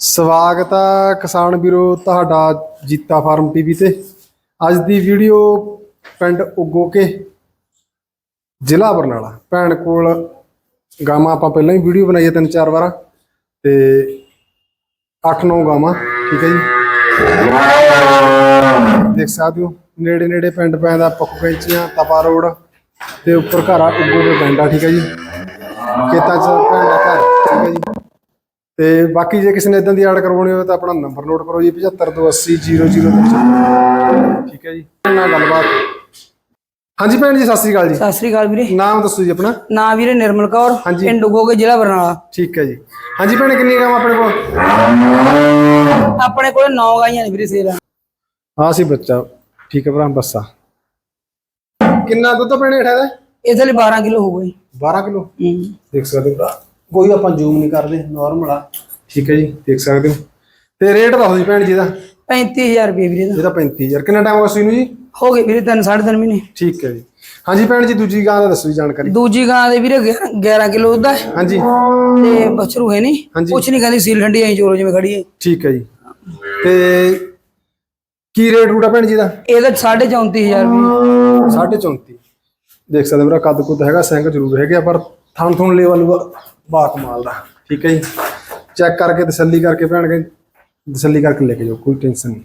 ਸਵਾਗਤ ਹੈ ਕਿਸਾਨ ਵੀਰੋ ਤੁਹਾਡਾ ਜੀਤਾ ਫਾਰਮ ਟੀਵੀ ਤੇ। ਅੱਜ ਦੀ ਵੀਡੀਓ ਪਿੰਡ ਉਗੋਕੇ, ਜ਼ਿਲ੍ਹਾ ਬਰਨਾਲਾ। ਭੈਣ ਕੋਲ ਗਾਵਾਂ ਆਪਾਂ ਪਹਿਲਾਂ ਹੀ ਵੀਡੀਓ ਬਣਾਈ ਹੈ ਤਿੰਨ ਚਾਰ ਵਾਰ ਤੇ 8-9 ਗਾਵਾਂ, ਠੀਕ ਹੈ ਜੀ? ਦੇਖ ਸਕਦੇ ਹੋ, ਨੇੜੇ ਨੇੜੇ ਪਿੰਡ ਪੈਂਦਾ ਪੱਖੂ ਕੈਂਚੀਆਂ, ਤਪਾ ਰੋਡ ਤੇ ਉੱਪਰ ਘਰ ਆ ਉਗੋ ਦੇ ਪਿੰਡ ਆ, ਠੀਕ ਹੈ ਜੀ? ਖੇਤਾਂ 'ਚ ਭੈਣ ਦਾ ਘਰ, ਠੀਕ ਹੈ ਜੀ? ਤੇ ਬਾਕੀ ਜੇ ਕਿਸੇ ਨੇ ਇਦਾਂ ਦੀ ਐਡ ਕਰਵਾਉਣੀ ਹੋਵੇ ਤਾਂ ਆਪਣਾ ਨੰਬਰ ਨੋਟ ਕਰੋ ਜੀ 75280003 ਠੀਕ ਹੈ ਜੀ। ਨਾਲ ਗੱਲਬਾਤ। ਹਾਂਜੀ ਭੈਣ ਜੀ ਸਤਿ ਸ੍ਰੀ ਅਕਾਲ ਜੀ। ਸਤਿ ਸ੍ਰੀ ਅਕਾਲ ਵੀਰੇ। ਨਾਮ ਦੱਸੋ ਜੀ ਆਪਣਾ। ਨਾਂ ਵੀਰੇ ਨਿਰਮਲ ਕੌਰ। ਪਿੰਡ ਉਗੋਗੇ ਜ਼ਿਲ੍ਹਾ ਬਰਨਾਲਾ। ਠੀਕ ਹੈ ਜੀ। ਹਾਂਜੀ ਭੈਣ ਕਿੰਨੀਆਂ ਗਾਵਾਂ ਆਪਣੇ ਕੋਲ? ਆਪਣੇ ਕੋਲ 9 ਗਾਈਆਂ ਨੇ ਵੀਰੇ ਸੇਲ ਹਾਂ ਸੀ ਬੱਚਾ। ਠੀਕ ਹੈ ਭਰਾ ਬੱਸਾ। ਕਿੰਨਾ ਦੁੱਧ ਭੈਣੇ ਹੇਠਾਂ ਦਾ? ਇਹਦੇ ਲਈ 12 ਕਿਲੋ ਹੋ ਗਏ 12 ਕਿਲੋ? ਦੇਖ ਸਕਦੇ ਹੋ ਭਰਾ। ਕੋਈ ਆਪਾਂ ਜ਼ੂਮ ਨਹੀਂ ਕਰਦੇ ਨਾਰਮਲ ਆ। ਠੀਕ ਹੈ ਜੀ ਦੇਖ ਸਕਦੇ ਹੋ। ਤੇ ਰੇਟ ਦੱਸੋ ਜੀ ਭੈਣ ਜੀ ਦਾ 35000 ਰੁਪਏ ਵੀਰੇ ਦਾ। ਇਹਦਾ 35000 ਕਿੰਨਾ ਟਾਈਮ ਹੋ ਗਿਆ ਸੂਈ ਨੂੰ ਜੀ? ਹੋ ਗਏ ਵੀਰੇ ਤਿੰਨ ਸਾਢੇ ਤਿੰਨ ਮਹੀਨੇ। ਠੀਕ ਹੈ ਜੀ। ਹਾਂਜੀ ਭੈਣ ਜੀ ਦੂਜੀ ਗਾਂ ਦਾ ਦੱਸੋ ਜੀ ਜਾਣਕਾਰੀ। ਦੂਜੀ ਗਾਂ ਦੇ ਵੀਰੇ 11 ਕਿਲੋ ਦੁੱਧ ਹੈ ਹਾਂਜੀ। ਤੇ ਬਛਰੂ ਹੈ ਨਹੀਂ। ਹਾਂਜੀ। ਕੁਛ ਨਹੀਂ ਕਹਿੰਦੀ ਸੀਲ ਠੰਡੀ ਐਂ ਚੋਰੋ ਜਿਵੇਂ ਖੜੀ ਹੈ। ਠੀਕ ਹੈ ਜੀ। ਤੇ ਕੀ ਰੇਟ ਰੂਟ ਆ ਭੈਣ ਜੀ ਦਾ ਇਹਦਾ 34000 ਰੁਪਏ। 34 ਦੇਖ ਸਕਦੇ ਮੇਰਾ ਕੱਦ ਕੁੱਦ ਹੈਗਾ ਸਿੰਘ ਜ਼ਰੂਰ ਹੈਗਾ ਪਰ ਥਣ ਥਣ ਲੈਵਲ ਬਾਤ ਮਾਲ ਦਾ। ਠੀਕ ਹੈ ਜੀ? ਚੈੱਕ ਕਰਕੇ ਤਸੱਲੀ ਕਰਕੇ ਭੈਣ ਕੇ ਤਸੱਲੀ ਕਰਕੇ ਲੈ ਕੇ ਜਾਓ ਕੋਈ ਟੈਨਸ਼ਨ ਨਹੀਂ।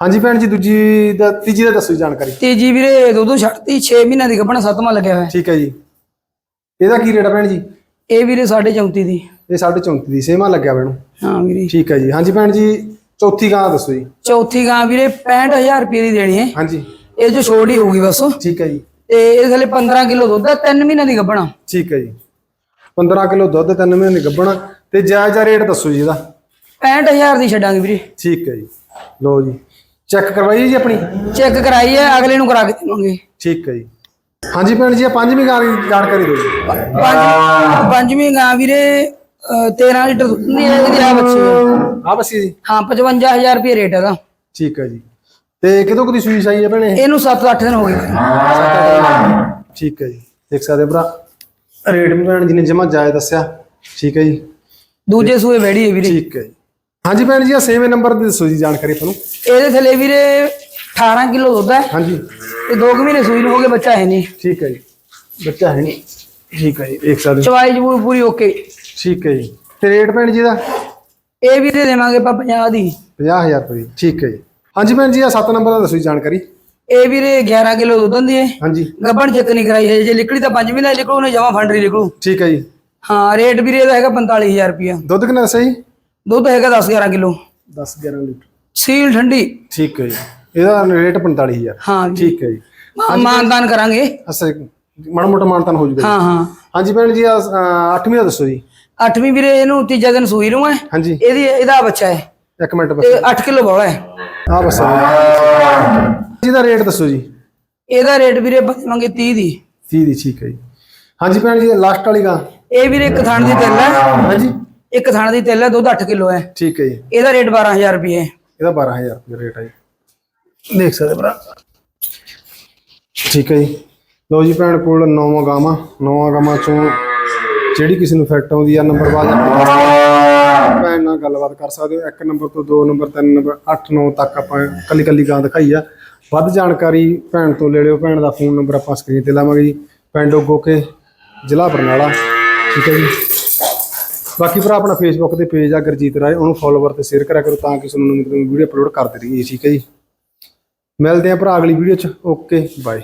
ਹਾਂਜੀ ਭੈਣ ਜੀ ਦੂਜੀ ਦਾ ਤੀਜੀ ਦਾ ਦੱਸੋ ਜਾਣਕਾਰੀ। ਤੀਜੀ ਵੀਰੇ ਦੋ ਦੋ ਛੱਡਤੀ 6 ਮਹੀਨਿਆਂ ਦੀ ਗੱਭਣਾ ਸੱਤਵਾਂ ਲੱਗਿਆ ਹੋਇਆ। ਠੀਕ ਹੈ ਜੀ। ਇਹਦਾ ਕੀ ਰੇਟ ਆ ਭੈਣ ਜੀ? ਇਹ ਵੀਰੇ 34 ਦੀ। ਇਹ 34.5 ਦੀ ਸੇਮਾ ਲੱਗਿਆ ਮੈਨੂੰ ਹਾਂ ਵੀਰੇ। ਠੀਕ ਹੈ ਜੀ। ਹਾਂਜੀ ਭੈਣ ਜੀ ਚੌਥੀ ਗਾਂ ਦੱਸੋ ਜੀ। ਚੌਥੀ ਗਾਂ ਵੀਰੇ 65000 ਰੁਪਏ ਦੀ ਦੇਣੀ ਹੈ। ਹਾਂਜੀ। ਇਹ ਜੋ ਛੋੜ ਹੀ ਹੋਊਗੀ ਬਸ। ਠੀਕ ਹੈ ਜੀ। ਤੇ ਇਹ ਥੱਲੇ 15 ਕਿਲੋ ਦੁੱਧ ਹੈ 3 ਮਹੀਨਿਆਂ ਦੀ ਗੱਭਣਾ। ਠੀਕ ਹੈ ਜੀ। 15 ਕਿਲੋ ਦੁੱਧ ਤਿੰਨ ਮਹੀਨੇ ਗੱਭਣਾ ਤੇ ਜਾਇਜ਼ ਰੇਟ ਦੱਸੋ ਜੀ ਇਹਦਾ। 65000 ਦੀ ਛੱਡਾਂਗੇ ਵੀਰੇ। ਠੀਕ ਹੈ ਜੀ। ਲਓ ਜੀ। ਚੈੱਕ ਕਰਵਾਈਏ ਜੀ ਆਪਣੀ? ਚੈੱਕ ਕਰਾਈ ਹੈ ਅਗਲੇ ਨੂੰ ਕਰਾ ਕੇ ਦੇਵਾਂਗੇ। ਠੀਕ ਹੈ ਜੀ। ਹਾਂਜੀ ਭੈਣ ਜੀ ਇਹ ਪੰਜਵੀਂ ਗਾਂ ਦੀ ਜਾਣਕਾਰੀ ਦਿਓ ਜੀ। ਪੰਜ ਪੰਜਵੀਂ ਗਾਂ ਵੀਰੇ ਅਹ 13 ਲੀਟਰ ਦੁੱਧ ਦੀ ਹੈ ਇਹਦੀ ਆ ਬੱਚੀ ਹੈ। ਆ ਬਸੀ ਜੀ? ਹਾਂ 55000 ਰੁਪਏ ਰੇਟ ਹੈਗਾ। ਠੀਕ ਹੈ ਜੀ। ਤੇ ਕਿਦੋਂ ਕਦੀ ਸੂਈ ਸਾਈ ਹੈ ਭੈਣੇ? ਇਹਨੂੰ 7-8 ਦਿਨ ਹੋ ਗਏ। ਠੀਕ ਹੈ ਜੀ। ਦੇਖ ਸਕਦੇ ਹੋ ਭਰਾ। ਰੇਟ ਵੀ ਭੈਣ ਜੀ ਨੇ ਜਮਾ ਜਾਇਜ਼ ਦੱਸਿਆ। ਠੀਕ ਹੈ ਜੀ। ਦੂਜੇ ਸੂਏ ਵੈੜੀ ਹੈ ਵੀਰੇ। ਠੀਕ ਹੈ ਜੀ। ਹਾਂਜੀ ਭੈਣ ਜੀ ਆ ਸੇਵੇਂ ਨੰਬਰ ਦੀ ਦੱਸੋ ਜੀ ਜਾਣਕਾਰੀ ਤੁਹਾਨੂੰ ਇਹਦੇ ਥੱਲੇ ਵੀਰੇ 18 ਕਿਲੋ ਦੁੱਧ ਹੈ। ਹਾਂਜੀ। ਤੇ 2 ਮਹੀਨੇ ਸੂਈ ਨੂੰ ਹੋ ਗਏ ਬੱਚਾ ਹੈ ਨਹੀਂ। ਠੀਕ ਹੈ ਜੀ। ਬੱਚਾ ਹੈ ਨਹੀਂ। ਠੀਕ ਹੈ ਜੀ ਦੇਖ ਸਕਦੇ ਹੋ ਚਵਾਈ ਜਬੂਰ ਪੂਰੀ ਓਕੇ। ਠੀਕ ਹੈ ਜੀ। ਤੇ ਰੇਟ ਭੈਣ ਜੀ ਦਾ? ਇਹ ਵੀਰੇ ਦੇਵਾਂਗੇ ਆਪਾਂ 50 ਦੀ। 50000 ਰੁਪਏ। ਠੀਕ ਹੈ ਜੀ। ਹਾਂਜੀ ਭੈਣ ਜੀ ਆ 7 ਨੰਬਰ ਦਾ ਦੱਸੋ ਜੀ ਜਾਣਕਾਰੀ। ਇਹ ਵੀਰੇ 11 ਕਿਲੋ ਦੁੱਧ ਹੁੰਦੀ ਹੈ। ਹਾਂਜੀ। ਗੱਬਣ ਚੈੱਕ ਨਹੀਂ ਕਰਾਈ ਹੈ ਜੇ ਲਿਕੜੀ ਤਾਂ 5 ਮਹੀਨੇ ਨਿਕਲੂ ਨੇ ਜਮਾ ਫੰਡਰੀ ਨਿਕਲੂ। ਠੀਕ ਹੈ ਜੀ। ਹਾਂ ਰੇਟ ਵੀਰੇ ਇਹਦਾ ਹੈਗਾ 45000 ਰੁਪਿਆ ਦੁੱਧ ਕਿੰਨਾ ਜੀ ਦੁੱਧ ਹੈਗਾ 10 11 ਕਿਲੋ। 10 11 ਲੀਟਰ। ਸੀਲ ਠੰਡੀ। ਠੀਕ ਹੈ ਜੀ। ਇਹਦਾ ਰੇਟ 45000 ਹਾਂ ਜੀ। ਠੀਕ ਹੈ ਜੀ। ਮਾਨਦਾਨ ਕਰਾਂਗੇ। ਅੱਛਾ ਮਾੜਾ ਮੋਟਾ ਮਾਨਤਾਨ ਹੋ ਜੂਗਾ ਹਾਂ ਹਾਂ। ਹਾਂਜੀ ਭੈਣ ਜੀ ਆ 8ਵੀਂ ਦਾ ਦੱਸੋ ਜੀ। ਅੱਠਵੀਂ ਵੀਰੇ ਇਹਨੂੰ ਤੀਜਾ ਦਿਨ ਸੂਈ ਨੂੰ ਹੈ। ਹਾਂਜੀ। ਇਹਦੀ ਇਹਦਾ ਬੱਚਾ ਹੈ। ਇੱਕ ਮਿੰਟ ਬਸ ਤੇ 8 ਕਿਲੋ ਬੋਲਾ ਹੈ। ਆ ਬਸ ਜੀ ਦਾ ਰੇਟ ਦੱਸੋ ਜੀ? ਇਹਦਾ ਰੇਟ ਵੀਰੇ ਮੰਗੇ 30 ਦੀ। 30 ਦੀ ਠੀਕ ਹੈ ਜੀ। ਹਾਂਜੀ ਭੈਣ ਜੀ ਲਾਸਟ ਵਾਲੀ ਗਾ। ਇਹ ਵੀਰੇ ਇੱਕ ਥਾਣ ਦੀ ਤਿੱਲ ਹੈ। ਹਾਂਜੀ। ਇੱਕ ਥਾਣ ਦੀ ਤਿੱਲ ਹੈ ਦੁੱਧ 8 ਕਿਲੋ ਹੈ। ਠੀਕ ਹੈ ਜੀ। ਇਹਦਾ ਰੇਟ 12000 ਰੁਪਏ ਹੈ। ਇਹਦਾ 12000 ਰੁਪਏ ਰੇਟ ਹੈ ਜੀ। ਦੇਖ ਸਕਦੇ ਭਰਾ। ਠੀਕ ਹੈ ਜੀ। ਲਓ ਜੀ ਭੈਣ ਕੋਲ ਨੌਵਾਂ ਗਾਵਾਂ। ਨੌਵਾਂ ਗਾਵਾਂ ਚੋਂ ਜਿਹੜੀ ਕਿਸੇ ਨੂੰ ਫੈਕਟ ਆਉਂਦੀ ਆ ਨੰਬਰ ਬਾਅਦ ਭੈਣ ਨਾਲ ਗੱਲਬਾਤ ਕਰ ਸਕਦੇ ਹੋ। ਇੱਕ ਨੰਬਰ ਤੋਂ ਦੋ ਨੰਬਰ ਤਿੰਨ ਨੰਬਰ 8 9 ਤੱਕ ਆਪਾਂ ਕੱਲੀ ਕੱਲੀ ਗਾਂ ਦਿਖਾਈ ਆ। ਵੱਧ ਜਾਣਕਾਰੀ ਭੈਣ ਤੋਂ ਲੈ ਲਿਓ। ਭੈਣ ਦਾ ਫੋਨ ਨੰਬਰ ਆਪਾਂ ਸਕਰੀਨ ਤੇ ਲਾਵਾਂਗੇ ਜੀ। ਪਿੰਡ ਉਗੋਕੇ ਜ਼ਿਲ੍ਹਾ ਬਰਨਾਲਾ। ਠੀਕ ਹੈ ਜੀ। ਬਾਕੀ ਭਰਾ, ਆਪਣਾ ਫੇਸਬੁੱਕ ਤੇ ਪੇਜ ਆ ਗੁਰਜੀਤ ਰਾਏ। ਉਹਨੂੰ ਫੋਲੋਵਰ ਤੇ ਸ਼ੇਅਰ ਕਰਿਆ ਕਰੋ ਤਾਂ ਕਿ ਤੁਹਾਨੂੰ ਨਵੀਂ ਵੀਡੀਓ ਅਪਲੋਡ ਕਰਦੇ ਰਹੀਏ ਠੀਕ ਹੈ ਜੀ। ਮਿਲਦੇ ਆ ਭਰਾ ਅਗਲੀ ਵੀਡੀਓ ਚ। Okay bye